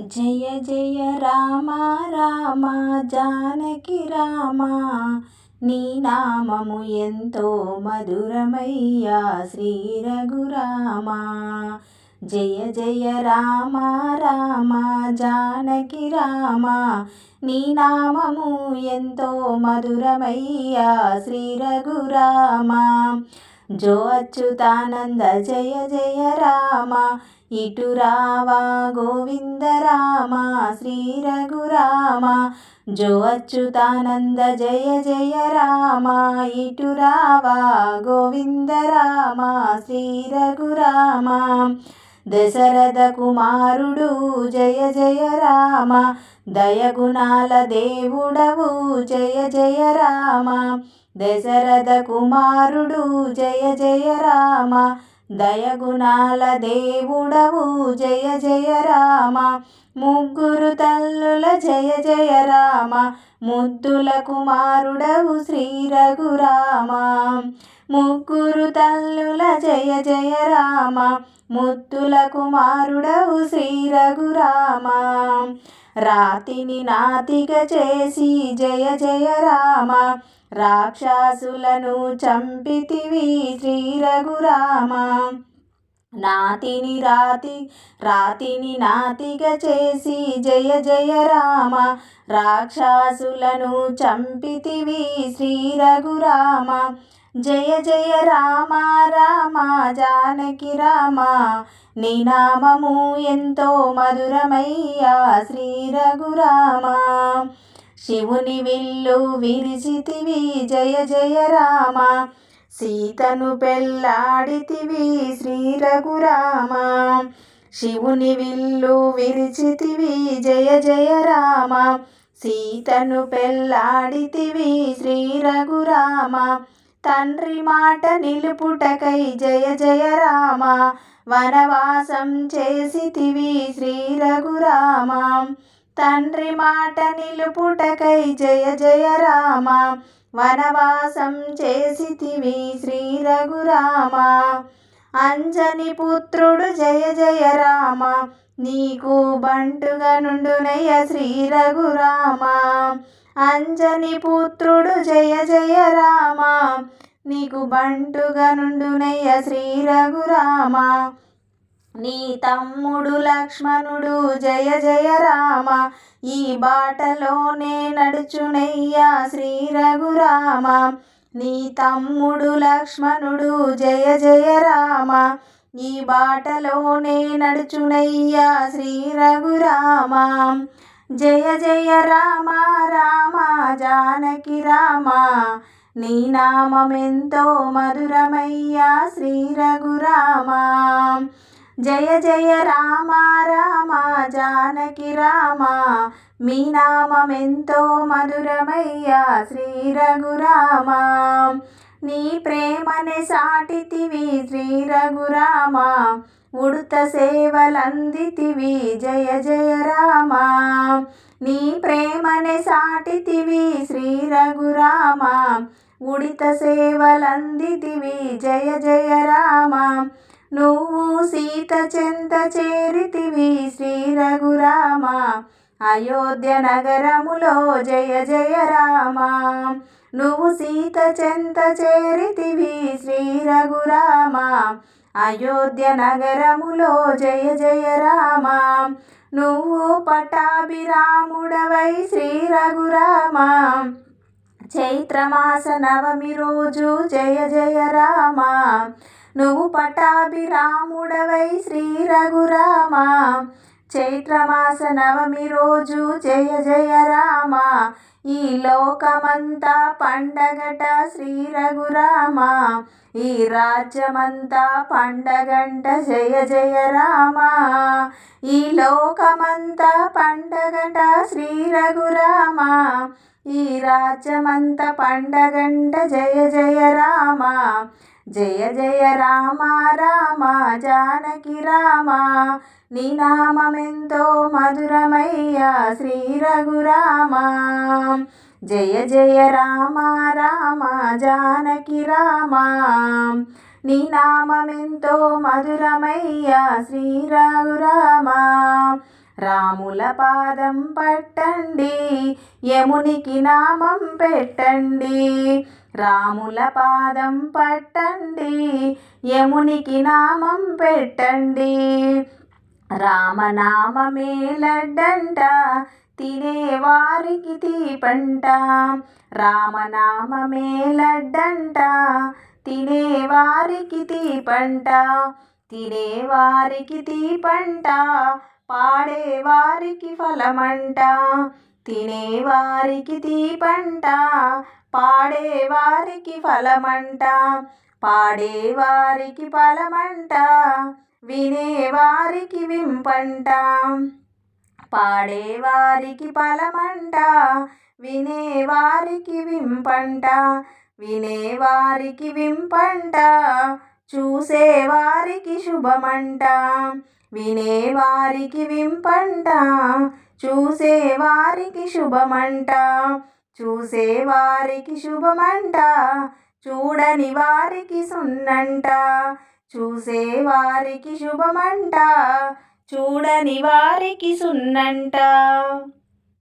జయ జయ రామ రామ జానకి రామ. నీ నామము ఎంతో మధురమయ్యా శ్రీ రఘురామ. జయ జయ రామ రామ జానకి రామ. నీ నామము ఎంతో మధురమయ్యా శ్రీ రఘురామ. జో అచ్యుతానంద జయ జయ రామ. ఇటు రావా గోవింద రామ శ్రీ రఘురామ జో అచ్యుతానంద జయ జయ రామ. ఇటు రావా గోవింద రామ శ్రీ రఘురామ. దశరథ కుమారుడు జయ జయ రామ. దయగుణాల దేవుడవు జయ జయ రామ. దశరథ కుమారుడు జయ జయ రామ. దయగుణాల దేవుడవు. జయ జయ రామ. ముగ్గురు తల్లుల జయ జయ రామ ముద్దుల కుమారుడవు శ్రీ రఘురామ. ముగ్గురు తల్లుల జయ జయ రామ ముద్దుల కుమారుడవు శ్రీ రఘురామ. రాతిని నాతిగ చేసి జయ జయ రామ రాక్షసులను చంపితివి శ్రీ రఘురామ. నాతిని రాతి రాతిని నాతిగా చేసి జయ జయ రామ. రాక్షసులను చంపితివి శ్రీ రఘురామ. జయ జయ రామ రామ జానకి రామ. నీ నామము ఎంతో మధురమయ్యా శ్రీ రఘురామ. శివుని విల్లు విరిచితివి జయ జయ రామ. సీతను పెళ్ళాడితివి శ్రీ రఘురామ శివుని విల్లు విరిచితివి జయ జయ రామ. సీతను పెళ్ళాడితివి శ్రీ రఘురామ తండ్రి మాట నిలుపుటకై జయ జయ రామ. వనవాసం చేసితివి శ్రీ రఘురామ తండ్రి మాట నిలుపుటకై జయ జయ రామ. వనవాసం చేసితివి శ్రీ రఘురామ. అంజని పుత్రుడు జయ జయ రామ. నీకు బంటుగా నుండునయ్య శ్రీ రఘురామ. అంజని పుత్రుడు జయ జయ రామ. నీకు బంటుగా నుండునయ్య శ్రీ రఘురామ. నీ తమ్ముడు లక్ష్మణుడు జయ జయ రామ ఈ బాటలోనే నడుచునయ్యా శ్రీ రఘురామ. నీ తమ్ముడు లక్ష్మణుడు జయ జయ రామ ఈ బాటలోనే నడుచునయ్యా శ్రీ రఘురామ. జయ జయ రామ రామ జానకి రామ నీ నామెంతో మధురమయ్యా శ్రీ రఘురామ. జయ జయ రామ రామ జానకి రామ. మీ నామెంతో మధురమయ్యా శ్రీ రఘురామ. నీ ప్రేమని సాటితివి శ్రీ రఘురామ. ఉడుత సేవలందితివి జయ జయ రామ. నీ ప్రేమని సాటితివి శ్రీ రఘురామ. ఉడిత సేవలందితివి జయ జయ రామ. నువ్వు సీత చెంత చేరితివి శ్రీ రఘురామ. అయోధ్య నగరములో జయ జయ రామ. నువ్వు సీత చెంత చేరితివి శ్రీ రఘురామ. అయోధ్య నగరములో జయ జయ రామ. నువ్వు పటాభిరాముడవై శ్రీ రఘురామ. చైత్రమాస నవమి రోజు జయ జయ రామ. నువ్వు పటాభిరాముడవై శ్రీ రఘురామ చైత్రమాస నవమి రోజు జయ జయ రామ. ఈ లోకమంతా పండగట శ్రీ రఘురామ ఈ రాజ్యమంతా పండగంట జయ జయ రామ. ఈ లోకమంతా పండగట శ్రీ రఘురామ ఈ రాజ్యమంతా పండగంట జయ జయ రామ. జయ జయ రామ రామ జానకి రామ. నీ నామెంతో మధురమయ్యా శ్రీ రఘురామ. జయ జయ రామ రామ జానకి రామ. నీ నామెంతో మధురమయ్యా శ్రీ రఘురామ. రాముల పాదం పట్టండి యమునికి నామం పెట్టండి. రాముల పాదం పట్టండి యమునికి నామం పెట్టండి. రామనామమే లడ్డంట తినేవారికి తీపంట. రామనామమే లడ్డంట తినేవారికి తీపంట. తినేవారికి తీపంట పాడేవారికి ఫలమంట. తినేవారికి తీపంట పాడేవారికి ఫలమంట పాడేవారికి ఫలమంట వినేవారికి వింపంట. పాడేవారికి ఫలమంట వినేవారికి వింపంట వినేవారికి వింపంట చూసేవారికి శుభమంట వినేవారికి వింపంట చూసేవారికి శుభమంట చూసేవారికి శుభమంట చూడని వారికి సున్నంట చూసేవారికి శుభమంట చూడని వారికి సున్నంట.